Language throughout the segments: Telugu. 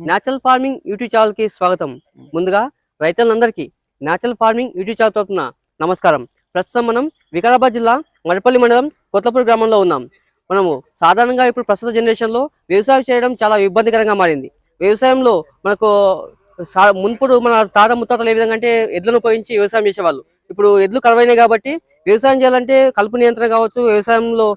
న్యాచురల్ ఫార్మింగ్ యూట్యూబ్ ఛానల్కి స్వాగతం. ముందుగా రైతులందరికీ న్యాచురల్ ఫార్మింగ్ యూట్యూబ్ ఛానల్ తరఫున నమస్కారం. ప్రస్తుతం మనం వికారాబాద్ జిల్లా మడపల్లి మండలం కొత్తపూర్ గ్రామంలో ఉన్నాం. మనము సాధారణంగా ఇప్పుడు ప్రస్తుత జనరేషన్లో వ్యవసాయం చేయడం చాలా ఇబ్బందికరంగా మారింది. వ్యవసాయంలో మనకు సా- మున్పుడు మన తాత ముత్తాతలు ఏ విధంగా అంటే ఎడ్లను ఉపయోగించి వ్యవసాయం చేసేవాళ్ళు. ఇప్పుడు ఎడ్లు కరువైనాయి కాబట్టి వ్యవసాయం చేయాలంటే కలుపు నియంత్రణ కావచ్చు వ్యవసాయంలో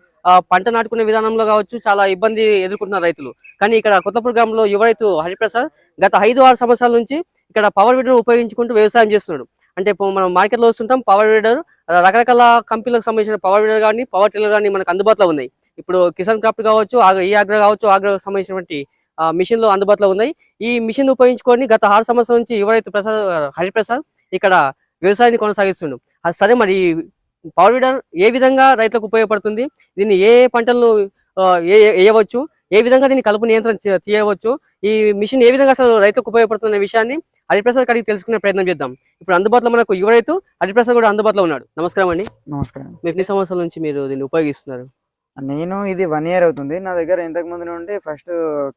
పంట నాటుకునే విధానంలో కావచ్చు చాలా ఇబ్బంది ఎదుర్కొంటున్నారు రైతులు. కానీ ఇక్కడ కొత్తపూర్ గ్రామంలో యువ రైతు హరిప్రసాద్ గత ఐదు ఆరు సంవత్సరాల నుంచి ఇక్కడ పవర్ వీడర్ ఉపయోగించుకుంటూ వ్యవసాయం చేస్తున్నాడు. అంటే ఇప్పుడు మనం మార్కెట్లో వస్తుంటాం పవర్ వీడర్ రకరకాల కంపెనీలకు సంబంధించిన పవర్ వీడర్ కానీ పవర్ టిల్లర్ కానీ మనకు అందుబాటులో ఉన్నాయి. ఇప్పుడు కిసాన్ క్రాఫ్ట్ కావచ్చు ఈ ఆగ్ర కావచ్చు ఆగ్ర సంబంధించినటువంటి మిషన్లు అందుబాటులో ఉన్నాయి. ఈ మిషన్ ఉపయోగించుకొని గత ఆరు సంవత్సరాల నుంచి యువ రైతు ప్రసాద్ హరిప్రసాద్ ఇక్కడ వ్యవసాయాన్ని కొనసాగిస్తుండు. సరే మరి పవర్ వీడర్ ఏ విధంగా రైతులకు ఉపయోగపడుతుంది? దీన్ని ఏ పంటలు వేయవచ్చు? ఏ విధంగా దీన్ని కలుపు నియంత్రణ చే- చేయవచ్చు ఈ మిషన్ ఏ విధంగా అసలు రైతులకు ఉపయోగపడుతున్న విషయాన్ని హరిప్రసాద్ అడిగి తెలుసుకునే ప్రయత్నం చేద్దాం. ఇప్పుడు అందుబాటులో మనకు యువ రైతు హరిప్రసాద్ కూడా అందుబాటులో ఉన్నాడు. నమస్కారం అండి. నమస్కారం. మీరు ఎన్ని సంవత్సరాల నుంచి మీరు దీన్ని ఉపయోగిస్తున్నారు? నేను ఇది వన్ ఇయర్ అవుతుంది. నా దగ్గర ఇంతకు ముందు నుండి ఫస్ట్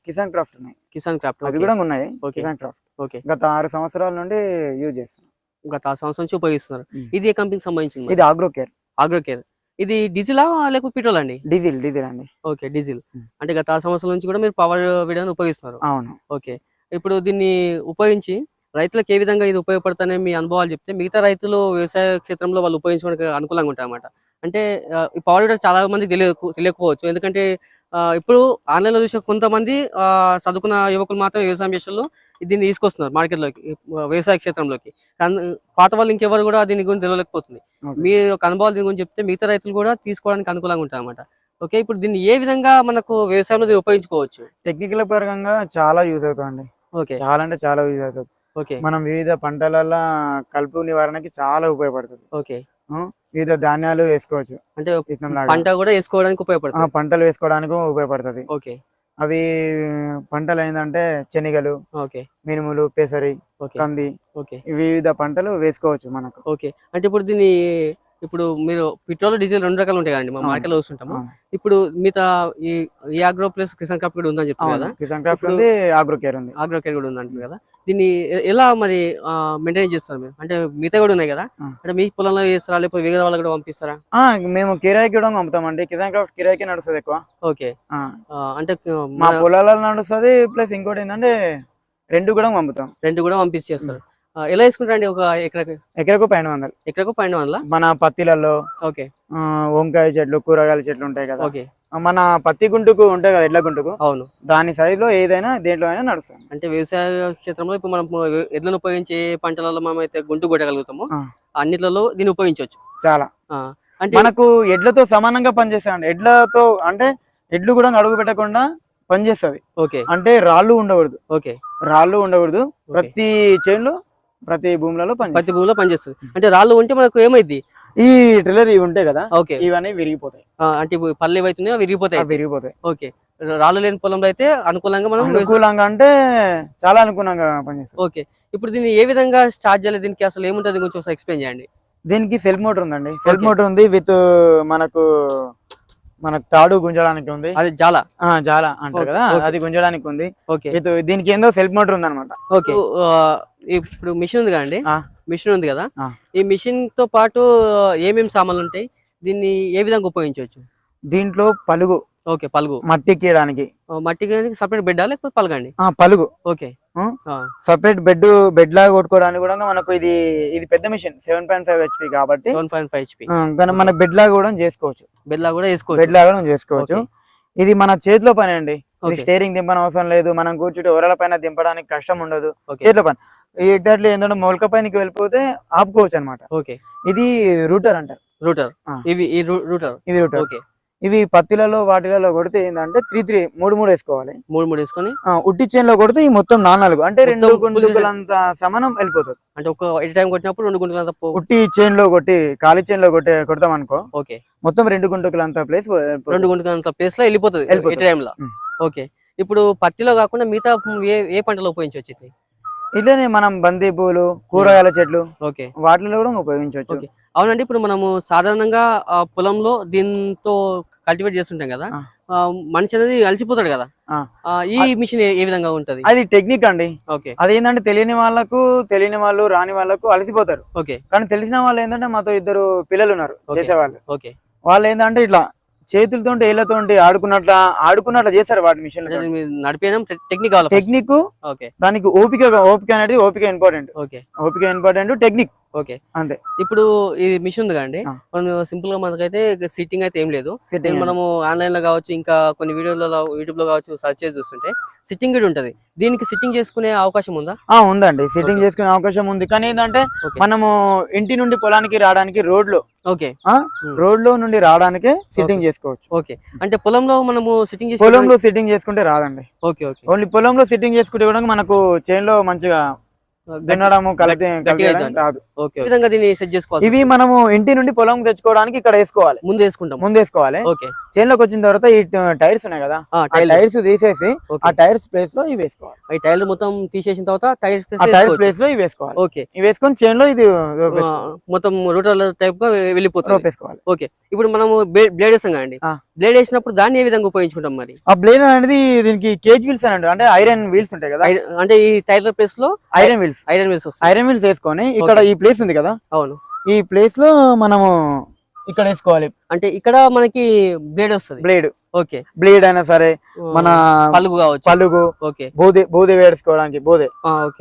కిసాన్ క్రాఫ్ట్ ఉన్నాయి. కిసాన్ క్రాఫ్ట్ అవి కూడా ఉన్నాయి. కిసాన్ క్రాఫ్ట్. ఓకే. గత ఆరు సంవత్సరాల నుండి యూజ్ చేస్తున్నాను గత సంవత్సరం నుంచి ఉపయోగిస్తున్నారు. ఇది ఏ కంపెనీకి సంబంధించింది ఇది ఆగ్రో కేర్ ఆగ్రో కేర్ ఇది డీజిలా లేకపోతే పెట్రోల్ అండి? డీజిల్ డీజిల్ అండి. Okay diesel. అంటే గత ఆరు సంవత్సరాల నుంచి కూడా మీరు పవర్ వీడియోని ఉపయోగిస్తున్నారు. అవును. ఓకే. ఇప్పుడు దీన్ని ఉపయోగించి రైతులకు ఏ విధంగా ఇది ఉపయోగపడుతుందని మీ అనుభవాలు చెప్తే మిగతా రైతులు వ్యవసాయ క్షేత్రంలో వాళ్ళు ఉపయోగించుకోవడానికి అనుకూలంగా ఉంటాయి అన్నమాట అంటే ఈ పవర్ వీడర్ చాలా మంది తెలియకు తెలియకపోవచ్చు. ఎందుకంటే ఇప్పుడు ఆన్లైన్లో చూసిన కొంతమంది ఆ, చదువుకున్న యువకులు మాత్రం వ్యవసాయం చేసేవాళ్ళు. దీన్ని తీసుకొస్తున్నారు మార్కెట్లోకి వ్యవసాయ క్షేత్రంలోకి. పాత వాళ్ళు ఇంకెవరు కూడా దీని గురించి తెలియలేకపోతుంది. మీ యొక్క అనుభవాలు దీని గురించి చెప్తే మిగతా రైతులు కూడా తీసుకోవడానికి అనుకూలంగా ఉంటాయి అన్నమాట ఓకే ఇప్పుడు దీన్ని ఏ విధంగా మనకు వ్యవసాయంలో ఉపయోగించుకోవచ్చు? టెక్నికల్ పరంగా చాలా యూజ్ అవుతుంది ఓకే. చాలా అంటే చాలా యూజ్ అవుతుంది. ఓకే. మనం వివిధ పంటలలో కలుపు నివారణకి చాలా ఉపయోగపడుతుంది. ఓకే. వివిధ ధాన్యాలు వేసుకోవచ్చు. అంటే. పంట కూడా వేసుకోవడానికి ఉపయోగపడుతుంది. పంటలు వేసుకోవడానికి ఉపయోగపడుతుంది. ఓకే. అవి పంటలు ఏంటంటే శనగలు మినుములు పెసరి కంది ఓకే. వివిధ పంటలు వేసుకోవచ్చు మనకు. ఓకే. అంటే ఇప్పుడు దీన్ని ఇప్పుడు మీరు పెట్రోల్ డీజిల్ రెండు రకాలు ఉంటాయి కదండి మా అవును. మార్కెట్లో చూస్తుంటాము. ఇప్పుడు మిగతా ఈ ఆగ్రో ప్లస్ కిసాన్ క్రాఫ్ట్ కూడా ఉందని చెప్తారు కదా? కిసాన్ క్రాఫ్ట్ ఉంది ఆగ్రో కేర్ ఉంది. ఆగ్రో కేర్ కూడా ఉందంటారు కదా? దీన్ని ఎలా మరి మెయింటైన్ చేస్తారు మీరు? అంటే మిగతా కూడా ఉన్నాయి కదా. అంటే మీ పొలంలో చేస్తారా లేకపోతే వేరే వాళ్ళకి కూడా పంపిస్తారా? మేము కిరాయికి కూడా అమ్ముతామండి కిసాన్ క్రాఫ్ట్ కిరాయికి నడుస్తుంది ఎక్కువ. ఓకే. అంటే మా పొలాలలో నడుస్తుంది ప్లస్ ఇంకోటి ఏంటంటే రెండు కూడా అమ్ముతాం రెండు కూడా పంపించేస్తారు. ఆ, ఎలా తీసుకుంటారండి ఒక ఎకరకు? ఎకరకు పైన వందలు. ఎకరకు పైన వల్ల మన పత్తిలలో ఓకే. ఆ, వంకాయ చెట్లు కూరగాయల చెట్లు ఉంటాయి కదా. ఓకే. మన పత్తి గుంటుకు ఉంటాయి కదా ఎడ్ల గుంటుకు. అవును. దాని size లో ఏదైనా దేంట్లో అయినా నడుస్తుంది. అంటే వ్యవసాయ క్షేత్రంలో ఇప్పుడు మనం ఎడ్లను ఉపయోగించే పంటలలో మనం అయితే గుంటు కొట్టగలుగుతామో. అన్నిట్లలో దీన్ని ఉపయోగించవచ్చు. చాలా. అంటే మనకు ఎడ్లతో సమానంగా పనిచేస్తాయండి. ఎడ్లతో అంటే ఎడ్లు కూడా అడుగు పెట్టకుండా పనిచేస్తుంది. ఓకే. అంటే రాళ్ళు ఉండకూడదు. ఓకే. రాళ్ళు ఉండకూడదు. ప్రతి చేనులో ప్రతి భూములలో ప్రతి భూమిలో పనిచేస్తుంది. అంటే రాళ్ళు ఉంటే మనకు ఏమైంది ఈ ట్రిల్లర్ ఇవి ఉంటాయి కదా ఓకే. ఇవన్నీ విరిగిపోతాయి. అంటే ఇప్పుడు పళ్ళు ఏవైతున్నాయో అవి విరిగిపోతాయి. విరిగిపోతాయి. ఓకే. రాళ్ళు లేని పొలంలో అయితే అనుకూలంగా మనం అనుకూలంగా అంటే చాలా అనుకూలంగా పనిచేస్తుంది. ఓకే. ఇప్పుడు దీన్ని ఏ విధంగా స్టార్ట్ చేయాలి? దీనికి అసలు ఏముంటుంది? కొంచెం ఎక్స్ప్లెయిన్ చేయండి. దీనికి సెల్ఫ్ మోటార్ ఉందండి. సెల్ఫ్. మోటార్ ఉంది విత్ మనకు మనకు తాడు గుంజడానికి ఉంది. అది ఆ జాల అంటారు కదా. అది గుంజడానికి ఉంది. ఓకే. విత్ దీనికి ఏందో సెల్ఫ్ మోటార్ ఉంది అనమాట ఓకే. ఇప్పుడు మిషన్ ఉంది కదండి. మిషన్ ఉంది కదా. ఈ మిషన్తో పాటు ఏమేమి సామాన్లు ఉంటాయి? దీన్ని ఏ విధంగా ఉపయోగించవచ్చు? దీంట్లో పలుగు ఓకే పలుగు. మట్టి కీయడానికి. ఆ, మట్టికి సపరేట్ బెడ్ లేకపోతే పలగండి? ఆ పలుగు. ఓకే. సపరేట్ బెడ్ బెడ్ లాగా కొట్టుకోవడానికి కూడా మనకు ఇది ఇది పెద్ద machine seven point five HP కాబట్టి సెవెన్ పాయింట్ ఫైవ్ హెచ్పి కానీ మన బెడ్ లాగా కూడా చేసుకోవచ్చు. బెడ్ లా కూడా వేసుకోవచ్చు బెడ్ లాగా కూడా చేసుకోవచ్చు. ఇది మన చేతిలో పని అండి. స్టేరింగ్ దింపని అవసరం లేదు. మనం కూర్చుంటే ఓరల పైన దింపడానికి కష్టం ఉండదు. చేతిలో పని. ఎగ్జాక్ట్లీ ఏంటంటే మొలక పైనకి వెళ్ళిపోతే ఆపుకోవచ్చు అనమాట ఓకే. ఇది రూటర్ అంటారు. రూటర్. ఇవి రూటర్. ఇవి రూటర్. ఓకే. ఇవి పత్తిలలో వాటిలలో కొడితే ఏంటంటే త్రీ త్రీ మూడు మూడు వేసుకోవాలి. మూడు మూడు వేసుకొని ఉట్టి చేన్లో కొడితే ఈ మొత్తం నాలుగు నాలుగు అంటే రెండు గుంటుకులంత సమానం వెళ్ళిపోతుంది. అంటే ఒక ఎట్ టైం కొట్టినప్పుడు రెండు గుంటలు అంతా పో ఉట్టి చేన్లో కొట్టి ఖాళీ చేన్లో కొట్టి కొడతాం అనుకో ఓకే. మొత్తం రెండు గుంటుకులంత ప్లేస్ రెండు గుంటలు అంత ప్లేస్లో వెళ్ళిపోతుంది ఉమ్. ఓకే. ఇప్పుడు పత్తిలో కాకుండా మిగతా ఏ ఏ పంటలో ఉపయోగించవచ్చు ఇట్లనే మనం బంతి పూలు కూరగాయల చెట్లు ఓకే. వాటిలో కూడా ఉపయోగించవచ్చు. అవునండి ఇప్పుడు మనము సాధారణంగా పొలంలో దీంతో కల్టివేట్ చేస్తుంటాం కదా మనిషి అనేది అలసిపోతాడు కదా. ఈ మిషన్ ఏ విధంగా ఉంటది? అది టెక్నిక్ అండి. ఓకే. అదేంటంటే తెలియని వాళ్ళకు తెలియని వాళ్ళు రాని వాళ్ళకు అలసిపోతారు. ఓకే. కానీ తెలిసిన వాళ్ళు ఏంటంటే మాతో ఇద్దరు పిల్లలు ఉన్నారు. చేసేవాళ్ళు. ఓకే. వాళ్ళు ఏంటంటే ఇట్లా చేతులతో ఏళ్ళతో ఆడుకున్నట్ల ఆడుకున్నట్ల చేస్తారు వాటి మిషన్ నడిపేయడం టెక్నిక్. టెక్నిక్ దానికి ఓపిక ఓపిక అనేది ఓపిక ఇంపార్టెంట్ ఓకే. ఓపిక ఇంపార్టెంట్ టెక్నిక్ ఓకే. అంతే. ఇప్పుడు ఈ మిషన్ ఉంది కదండి. ఆ. మనం సింపుల్గా మనకైతే సిట్టింగ్ అయితే ఏం లేదు. మనము ఆన్లైన్లో కావచ్చు ఇంకా కొన్ని వీడియోలలో యూట్యూబ్లో కావచ్చు సర్చ్ చేసి చూస్తుంటే సిట్టింగ్ కూడా ఉంటది. దీనికి సిట్టింగ్ చేసుకునే అవకాశం ఉందా? ఆ ఉందండి. సిట్టింగ్ చేసుకునే అవకాశం ఉంది. కానీ ఏంటంటే మనము ఇంటి నుండి పొలానికి రావడానికి రోడ్లో ఓకే. రోడ్లో నుండి రావడానికి సిట్టింగ్ చేసుకోవచ్చు. ఓకే. అంటే పొలంలో మనము సిట్టింగ్ పొలంలో సిట్టింగ్ చేసుకుంటే రాదండి. Okay okay. ఓన్లీ పొలంలో సిట్టింగ్ చేసుకుంటే కూడా మనకు చేన్లో మంచిగా దున్నడము కలిపి. రాదు. ఓకే ఈ విధంగా దీన్ని సెట్ చేసుకోవాలి ఇవి మనము ఇంటి నుండి పొలం తెచ్చుకోవడానికి ఇక్కడ వేసుకోవాలి. ముందు వేసుకుంటాం. ముందు వేసుకోవాలి. ఓకే. చేన్లోకి వచ్చిన తర్వాత ఈ టైర్స్ ఉన్నాయి కదా టైర్స్ తీసేసి ఆ టైర్స్ ప్లేస్లో ఇవి వేసుకోవాలి. ఈ టైల్ మొత్తం తీసేసిన తర్వాత టైల్స్ ఆ టైర్స్ ప్లేస్లో ఇవి వేసుకోవాలి. ఓకే. ఇవి వేసుకొని చేన్లో ఇది మొత్తం రోటర్ టైప్గా వెళ్ళిపోతుంది. వేసుకోవాలి. ఓకే. ఇప్పుడు మనము బ్లేడ్ వేస్తాం కదండి. ఆ. బ్లేడ్ వేసినప్పుడు దాన్ని ఏ విధంగా ఉపయోగించుకుంటాం మరి? ఆ బ్లేడ్ అనేది దీనికి కేజ్ వీల్స్ అని. అంటే ఐరన్ వీల్స్ ఉంటాయి కదా. అంటే ఈ టైలర్ ప్లేస్లో iron wheels iron wheels iron wheels వేసుకొని ఇక్కడ ఈ ప్లేస్ ఉంది కదా. అవును. ఈ ప్లేస్లో మనము ఇక్కడ వేసుకోవాలి. అంటే ఇక్కడ మనకి బ్లేడ్ వస్తుంది. బ్లేడ్ ఓకే బ్లేడ్ అయినా సరే మన పలుగు కావచ్చు. పలుగు ఓకే బోధి బోధి వేసుకోవడానికి బోధి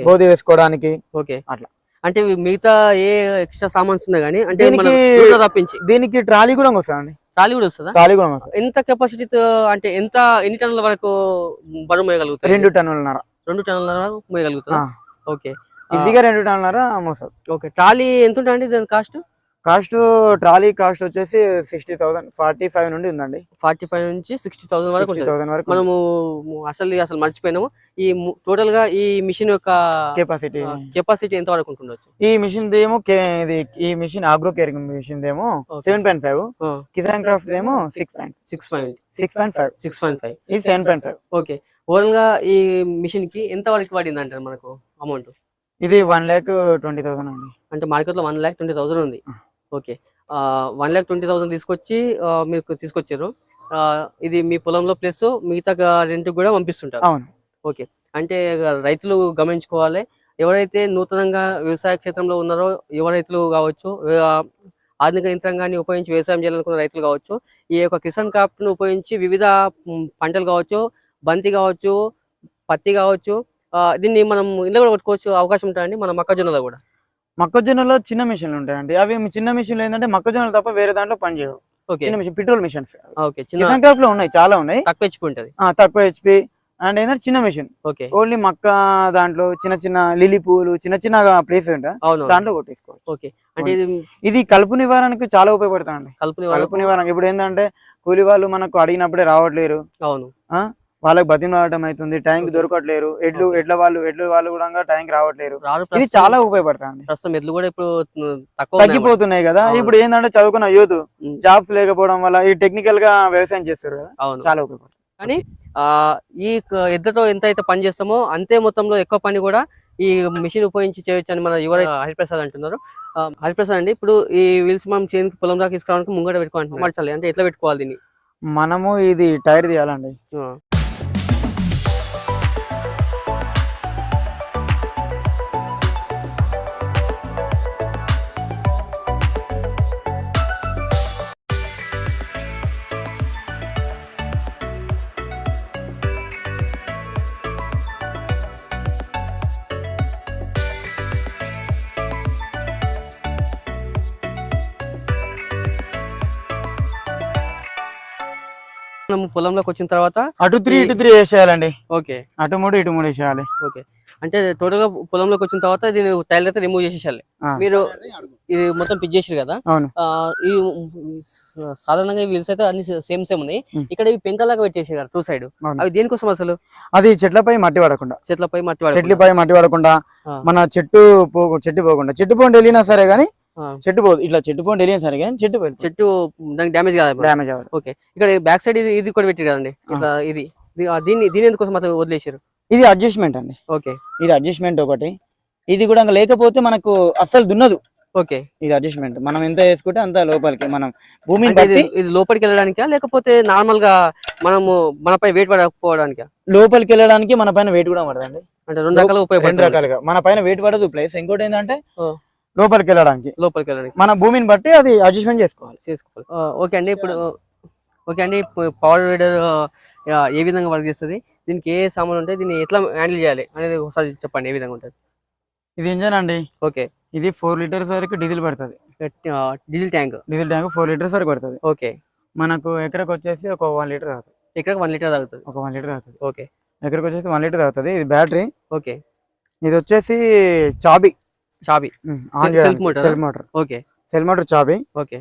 బోధి వేసుకోవడానికి. ఓకే అట్లా. అంటే మిగతా ఏ ఎక్స్ట్రా సామాన్స్ ఉన్నాయి కానీ అంటే దీనికి- దీనికి ట్రాలీ కూడా వస్తుందండి. ట్రాలీ కూడా వస్తుందా? ట్రాలీ కూడా ఎంత కెపాసిటీతో అంటే ఎంత ఎన్ని టన్నుల వరకు బరువు మోయగలుగుతారు? రెండు టన్నులన్నర. రెండు టన్నుల వరకు మోయగలుగుతారా. ఓకే. ఈజీగా రెండు టన్నులన్నర మోస్తుంది ఓకే. ట్రాలీ ఎంత ఉంటుంది దాని కాస్ట్ కాస్ట్ ట్రాలీ కాస్ట్ వచ్చేసి సిక్స్టీ థౌసండ్ ఫార్టీ ఫైవ్ నుండి ఉందండి. ఫార్టీ ఫైవ్ నుంచి సిక్స్టీ థౌసండ్ వరకు థౌసండ్ వరకు మనము అసలు అసలు మర్చిపోయినాము. ఈ టోటల్గా ఈ మిషన్ యొక్క కెపాసిటీ కెపాసిటీ ఎంత వరకు ఉంటుండొచ్చు? ఈ మిషన్ ఏమో ఇది ఈ మిషన్ ఆగ్రో కేరింగ్ మిషన్ ఏమో. Seven point five Kisan Kraft ఏమో six point. Six point. Six point five. Six point five. ఇది సెవెన్ పాయింట్ ఫైవ్. ఓకే. ఓవరాల్గా ఈ మిషన్కి ఎంత వరకు పడింది అంటారు మనకు అమౌంట్? ఇది వన్ ల్యాక్ ట్వంటీ థౌసండ్ అండి. అంటే మార్కెట్లో వన్ ల్యాక్ ట్వంటీ థౌసండ్ ఉంది. Okay. One lakh twenty thousand తీసుకొచ్చి మీకు తీసుకొచ్చారు. ఇది మీ పొలంలో ప్లస్ మిగతా రెంట్ కూడా పంపిస్తుంటారు. అవును. ఓకే. అంటే రైతులు గమనించుకోవాలి. ఎవరైతే నూతనంగా వ్యవసాయ క్షేత్రంలో ఉన్నారో యువ రైతులు కావచ్చు ఆధునిక యంత్రాంగాన్ని ఉపయోగించి వ్యవసాయం చేయాలనుకున్న రైతులు కావచ్చు ఈ యొక్క కిసాన్ క్రాఫ్ట్ను ఉపయోగించి వివిధ పంటలు కావచ్చు బంతి కావచ్చు పత్తి కావచ్చు దీన్ని మనం ఇంట్లో కూడా కొట్టుకోవచ్చు అవకాశం ఉంటుందండి మన మొక్కజొన్నలో కూడా. మొక్కజొన్నలో చిన్న మిషన్లు ఉంటాయండి. అవి చిన్న మిషన్లు ఏంటంటే మొక్కజొన్నలు తప్ప వేరే దాంట్లో పని చేయవు. ఓకే. చిన్న మిషన్ పెట్రోల్ మిషన్స్. కిసాన్ క్రాఫ్ట్లో ఉన్నాయి చాలా ఉన్నాయి. తక్కువ హెచ్పి ఉంటుంది. తక్కువ హెచ్పి అండ్ ఏంటంటే చిన్న మిషన్. ఓకే. ఓన్లీ మక్క దాంట్లో చిన్న చిన్న లిలీ పూలు చిన్న చిన్న ప్లేస్ ఉంటాయి. దాంట్లో కొట్టేసుకోవచ్చు. ఓకే. అంటే ఇది కలుపు నివారణకు చాలా ఉపయోగపడుతుంది కలుపుని కలుపు నివారణ. ఇప్పుడు ఏంటంటే కూలి వాళ్ళు మనకు అడిగినప్పుడే రావట్లేరు. అవును. వాళ్ళకి బతిమలాడటం అవుతుంది టైంకి దొరకట్లేరు. ఎడ్లు ఎడ్ల వాళ్ళు ఎడ్ల వాళ్ళు కూడా టైంకి రావట్లేరు. ఇది చాలా ఉపయోగపడుతుంది ప్రస్తుతం ఎద్దులు కూడా ఇప్పుడు. తగ్గిపోతున్నాయి కదా. ఇప్పుడు ఏంటంటే చదువుకున్న యూత్. జాబ్స్ లేకపోవడం వల్ల ఈ టెక్నికల్గా వ్యవసాయం చేస్తారు కదా. చాలా ఉపయోగపడుతుంది. కానీ ఆ ఈ ఎద్దుతో ఎంత అయితే పని చేస్తామో అంతే మొత్తంలో ఎక్కువ పని కూడా ఈ మిషన్ ఉపయోగించి చేయొచ్చు అని మన యువ హరిప్రసాద్ అంటున్నారు. హరిప్రసాద్ అండి ఇప్పుడు ఈ వీల్స్ మనం చేనుకి పొలం దాకా తీసుకురావడానికి ముంగట పెట్టుకోవాలి అంటే ఎట్లా పెట్టుకోవాలి దీన్ని? మనము ఇది టైర్ తీయాలండి. పొలంలోకి వచ్చిన తర్వాత అటు త్రీ ఇటు త్రీ వేసేయాలండి. ఓకే. అటు మూడు ఇటు మూడు వేసేయాలి. ఓకే. అంటే టోటల్గా పొలంలోకి వచ్చిన తర్వాత దీని టైల్ అయితే రిమూవ్ చేసేసాలి. మీరు ఇది మొత్తం పిచ్ చేసారు కదా? ఈ సాధారణంగా వీల్స్ అయితే అన్ని సేమ్ సేమ్ ఉన్నాయి. ఇక్కడ ఇవి పెంకలాగా పెట్టేసారు టూ సైడ్. అవి దేనికోసం అసలు? అది చెట్లపై మట్టి పడకుండా. చెట్లపై మట్టి. చెట్లపై మట్టి పడకుండా. మన చెట్టు పోకు చెట్టు పోకుండా. చెట్టు పోండి వెళ్ళినా సరే ఆ, చెట్టు పోదు ఇట్లా చెట్టు పోండి వెళ్ళినా సరే కానీ చెట్టు పోయి చెట్టు దానికి డ్యామేజ్ కాదు డ్యామేజ్ అవ్వదు. ఓకే. ఇక్కడ బ్యాక్ సైడ్ ఇది ఇది కూడా పెట్టారు కదండి. ఇట్లా ఇది. దీన్ని దీని ఎందుకోసం మాత్రం వదిలేసారు ఇది అడ్జస్ట్మెంట్ అండి. ఓకే. ఇది అడ్జస్ట్మెంట్ ఒకటి. ఇది కూడా ఇంకా లేకపోతే మనకు అస్సలు దున్నదు. ఓకే. ఇది అడ్జస్ట్మెంట్. మనం ఎంత వేసుకుంటే అంత లోపలికి మనం భూమిని ఇది బట్టి ఇది లోపలికి వెళ్ళడానికా? లేకపోతే నార్మల్గా మనము మనపై వెయిట్ పడకపోవడానికా? లోపలికి వెళ్ళడానికి మన పైన వెయిట్ కూడా పడదండి. అంటే రెండు రకాల రెండు రకాలుగా. మన పైన వెయిట్ పడదు. ప్లేస్ ఇంకోటి ఏంటంటే. లోపలికి వెళ్ళడానికి లోపలికి వెళ్ళడానికి మన భూమిని బట్టి అది అడ్జస్ట్మెంట్ చేసుకోవాలి. చేసుకోవాలి. ఓకే అండి ఇప్పుడు ఓకే అండి పవర్ వీడర్ ఏ విధంగా వర్క్ చేస్తుంది? దీనికి ఏ సామాన్ ఉంటాయి? దీన్ని ఎట్లా హ్యాండిల్ చేయాలి? అనేది ఒకసారి చెప్పండి ఏ విధంగా ఉంటుంది? ఇది ఇంజన్ అండి. ఓకే. ఇది ఫోర్ లీటర్స్ వరకు డీజిల్ పడుతుంది. Diesel tank. Diesel tank four litres వరకు పడుతుంది. ఓకే. మనకు ఎకరకు వచ్చేసి ఒక వన్ లీటర్ తాగుతుంది. ఇక్కడ వన్ లీటర్ తాగుతుంది? ఒక వన్ లీటర్ తాగుతుంది. ఓకే. ఎకరకు వచ్చేసి వన్ లీటర్ తాగుతుంది. ఇది బ్యాటరీ ఓకే. ఇది వచ్చేసి చాబీ. చాబీ. ఆన్ self motor ఆ? Self motor. Okay. Self motor చాబీ. Okay.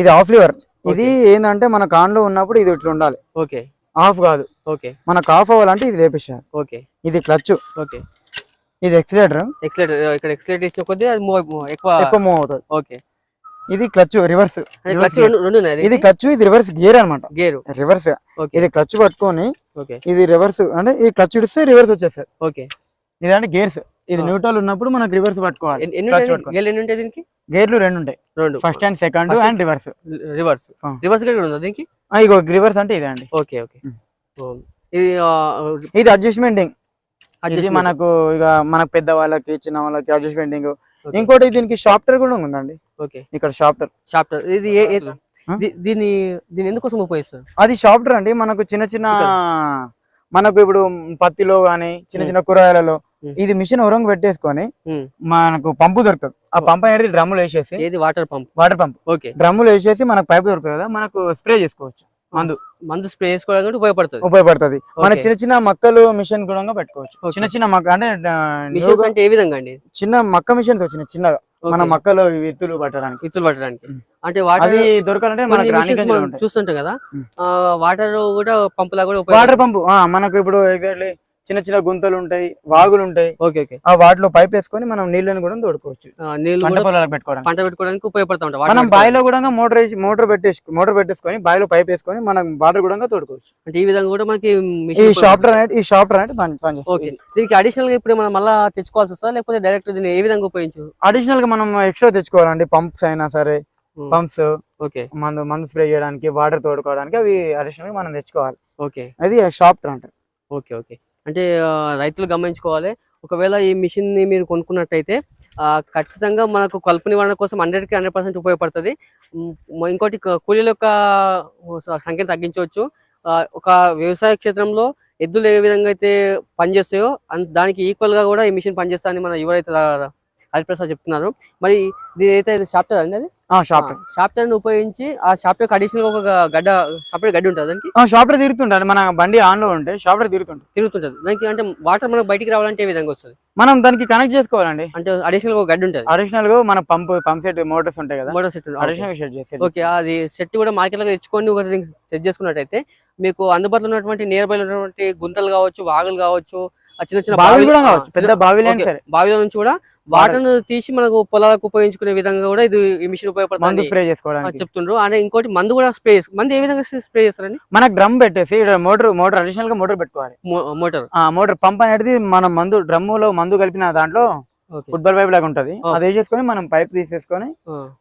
ఇది ఆఫ్ లివర్. ఇది ఏంటంటే మన కాన్లో ఉన్నప్పుడు ఇది ఇట్లా ఉండాలి. ఓకే. ఆఫ్ కాదు. ఓకే. మనకు ఆఫ్ అవ్వాలంటే ఇది లేపేసారు ఓకే. ఇది క్లచ్. ఓకే. ఇది ఎక్సిలేటర్. ఎక్సలేటర్ ఇక్కడ ఎక్సలేటర్ ఇచ్చిన కొద్దీ అది ఎక్కువ ఎక్కువ మూవ్ అవుతుంది. ఓకే. ఇది క్లచ్ రివర్స్. అంటే ఇది క్లచ్ ఇది రివర్స్ గేర్ అన్నమాట. గేరు. రివర్స్. ఇది క్లచ్ పట్టుకొని ఓకే. ఇది రివర్స్ అంటే ఈ క్లచ్ ఇడిస్తే రివర్స్ వచ్చేస్తుంది ఓకే. ఇదంటే గేర్స్. ఇది. న్యూట్రల్ ఉన్నప్పుడు మనకు రివర్స్ పట్టుకోవాలి. గేర్లు ఎన్ని ఉంటాయి దీనికి? గేర్లు రెండు ఉంటాయి. రెండు. First and second and reverse reverse. Reverse gear కూడా ఉందా దీనికి? ఇగో రివర్స్ అంటే ఇదే అండి. Okay okay. ఇది ఇది అడ్జస్ట్మెంటింగ్ ఇది అడ్జస్ట్మెంట్ మనకు ఇక మనకు పెద్ద వాళ్ళకి చిన్న వాళ్ళకి అడ్జస్ట్మెంటింగ్. ఇంకోటి దీనికి షాప్టర్ కూడా ఉందండి. ఓకే. ఇక్కడ షాప్టర్ చాప్టర్ ఇది ఏ- ఏ- ఆ? దీ- దీన్ని దీన్ని ఎందుకోసం ఉపయోగిస్తారు? అది షాప్టర్ అండి. మనకు చిన్న చిన్న మనకు ఇప్పుడు పత్తిలో గానీ చిన్న చిన్న కూరగాయలలో. ఇది మిషన్ ఉరంగు పెట్టేసుకొని. మనకు పంపు దొరుకుతుంది. ఆ పంప్ అనేది డ్రమ్ములు వేసేసి ఏది? Water pump. Water pump. Okay. డ్రమ్ములు వేసేసి మనకు పైప్ దొరుకుతుంది కదా మనకు స్ప్రే చేసుకోవచ్చు. మందు. మందు స్ప్రే చేసుకోవడానికి ఉపయోగపడుతుంది. ఉపయోగపడుతుంది. మన. చిన్న చిన్న మక్కలు మిషన్ కూడా పెట్టుకోవచ్చు. చిన్న చిన్న మక్క అంటే మిషన్స్ అంటే ఏ విధంగా అండి? చిన్న మక్క మిషన్స్ వచ్చినాయి చిన్నగా. మన. మక్కలు విత్తులు పట్టడానికి. విత్తులు పట్టడానికి. అంటే వాటర్ అది దొరకాలంటే మనకు చూస్తుంటాం కదా. వాటర్ కూడా పంప్ లాగా కూడా వాటర్ పంపు ఆ, మనకు ఇప్పుడు ఎగ్జాక్ట్లీ చిన్న చిన్న గుంతలు ఉంటాయి వాగులు ఉంటాయి. Okay okay. ఆ వాటిలో పైప్ వేసుకొని మనం నీళ్ళని కూడా తోడుకోవచ్చు. ఆ, నీళ్ళు పంట కూడా పొలాలకు పెట్టుకోవడానికి. పంట పెట్టుకోవడానికి ఉపయోగపడతా ఉంటాయి. మనం బావిలో కూడా మోటార్ వేసి మోటార్ పెట్టేసి మోటార్ పెట్టేసుకొని బావిలో పైప్ వేసుకొని మనం వాటర్ కూడా తోడుకోవచ్చు. అంటే ఈ విధంగా కూడా మనకి ఈ షాప్టర్ అనేది ఈ షాప్టర్ అనేది ఓకే. దీనికి అడిషనల్గా ఇప్పుడు మనం మళ్ళా తెచ్చుకోవాల్సి వస్తుందా? లేకపోతే డైరెక్ట్ దీన్ని ఏ విధంగా ఉపయోగించు అడిషనల్గా మనం ఎక్స్ట్రా తెచ్చుకోవాలండి. పంప్స్ అయినా సరే. Pumps okay. మందు మందు స్ప్రే చేయడానికి వాటర్ తోడుకోవడానికి అవి అడిషనల్గా మనం తెచ్చుకోవాలి. ఓకే. అది షాప్టర్ అంటారు. Okay okay. అంటే రైతులు గమనించుకోవాలి. ఒకవేళ ఈ మిషన్ని మీరు కొనుక్కున్నట్టయితే ఖచ్చితంగా మనకు కలుపు నివారణ కోసం హండ్రెడ్కి హండ్రెడ్ పర్సెంట్ ఉపయోగపడుతుంది. ఇంకోటి కూలీల యొక్క సంఖ్యను తగ్గించవచ్చు. ఒక వ్యవసాయ క్షేత్రంలో ఎద్దులు ఏ విధంగా అయితే పనిచేస్తాయో దానికి ఈక్వల్గా కూడా ఈ మిషన్ పనిచేస్తాయని మన యువ రైతుల హరిప్రసాద్ చెప్తున్నారు. మరి దీని అయితే షాప్టర్ అండి అది. ని ఉపయోగించి ఆ షాప్టర్ అడిషనల్ ఒక గడ్డ సపరేట్ గడ్డి ఉంటుంది దానికి? ఆ షాప్టర్ తిరుగుతుంటారు. మన బండి ఆన్లో ఉంటే షాప్టర్ తిరుగుతుంటారు. తిరుగుతుంటది. దానికి అంటే వాటర్ మనకు బయటికి రావాలంటే విధంగా వస్తుంది? మనం దానికి కనెక్ట్ చేసుకోవాలండి. అంటే అడిషనల్ ఒక గడ్డి ఉంటుంది? అడిషనల్గా మన పంప్ పంప్ సెట్ మోటార్స్ ఉంటాయి కదా. మోటార్ సెట్ అడిషనల్గా సెట్ చేస్తే ఓకే అది సెట్ కూడా మార్కెట్లో తెచ్చుకొని ఒక సెట్ చేసుకున్నట్టయితే మీకు అందుబాటులో ఉన్నటువంటి నియర్ బై ఉన్నటువంటి గుంతలు కావచ్చు వాగులు కావచ్చు చిన్న చిన్న బావి కూడా కావచ్చు. పెద్ద ఓకే, సరే. బావిలో నుంచి కూడా వాటర్. తీసి మనకు పొలాలకు ఉపయోగించుకునే విధంగా కూడా ఇది ఈ మిషన్ మందు ఉపయోగపడుతుంది స్ప్రే ఆ, చేసుకోవడానికి చెప్తుండ్రు. అంటే ఇంకోటి మందు కూడా స్ప్రే మందు ఏ విధంగా స్ప్రే చేస్తారండి? మనకు డ్రమ్ పెట్టేసి మోటార్ మోటార్ అడిషనల్గా మోటార్ పెట్టుకోవాలి. మోటార్. ఆ మోటార్ పంప్ అనేది మనం మందు డ్రమ్ములో మందు కలిపిన దాంట్లో ఫుట్బాల్ పైప్ లాగా ఉంటది. అది వేసేసుకొని మనం పైప్ తీసేసుకొని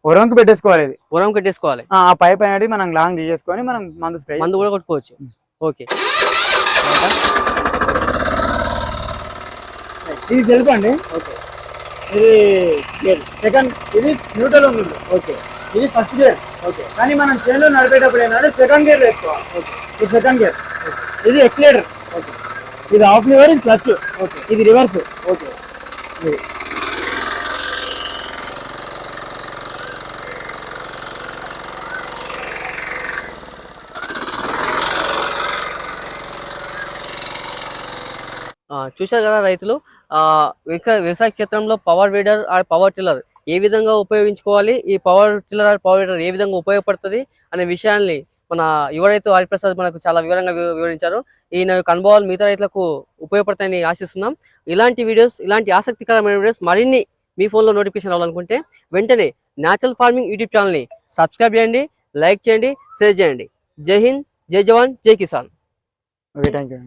ఉరంకి పెట్టేసుకోవాలి ఇది. ఉరం కట్టేసుకోవాలి. ఆ ఆ పైప్ అనేది మనం లాంగ్ తీసేసుకొని మనం మందు స్ప్రే మందు కూడా కొట్టుకోవచ్చు. ఓకే. ఇది తెలుపండి ఓకే. ఇది సెకండ్ ఇది న్యూట్రల్ ఉంది. ఓకే. ఇది ఫస్ట్ గేర్ ఓకే. కానీ మనం చేనులో నడిపేటప్పుడు ఏంటంటే సెకండ్ గేర్ వేసుకోవాలి. ఓకే. ఇది సెకండ్ గేర్ ఇది ఎక్సిలేటర్. ఓకే. ఇది ఆఫ్ లివర్ ఇది క్లచ్ ఓకే. ఇది రివర్స్ ఓకే. చూశారు కదా రైతులు ఆ వ్యవసాయ క్షేత్రంలో power weeder or power tiller ఏ విధంగా ఉపయోగించుకోవాలి ఈ power tiller or power weeder ఏ విధంగా ఉపయోగపడుతుంది అనే విషయాన్ని మన యువ రైతు హరిప్రసాద్ మనకు చాలా వివరంగా వివరించారు. ఈయన యొక్క అనుభవాలు మిగతా రైతులకు ఉపయోగపడతాయని ఆశిస్తున్నాం. ఇలాంటి వీడియోస్ ఇలాంటి ఆసక్తికరమైన వీడియోస్ మరిన్ని మీ ఫోన్లో నోటిఫికేషన్ అవ్వాలనుకుంటే వెంటనే న్యాచురల్ ఫార్మింగ్ యూట్యూబ్ ఛానల్ని సబ్స్క్రైబ్ చేయండి లైక్ చేయండి షేర్ చేయండి. జై హింద్ జై జవాన్ జై కిసాన్. Okay thank you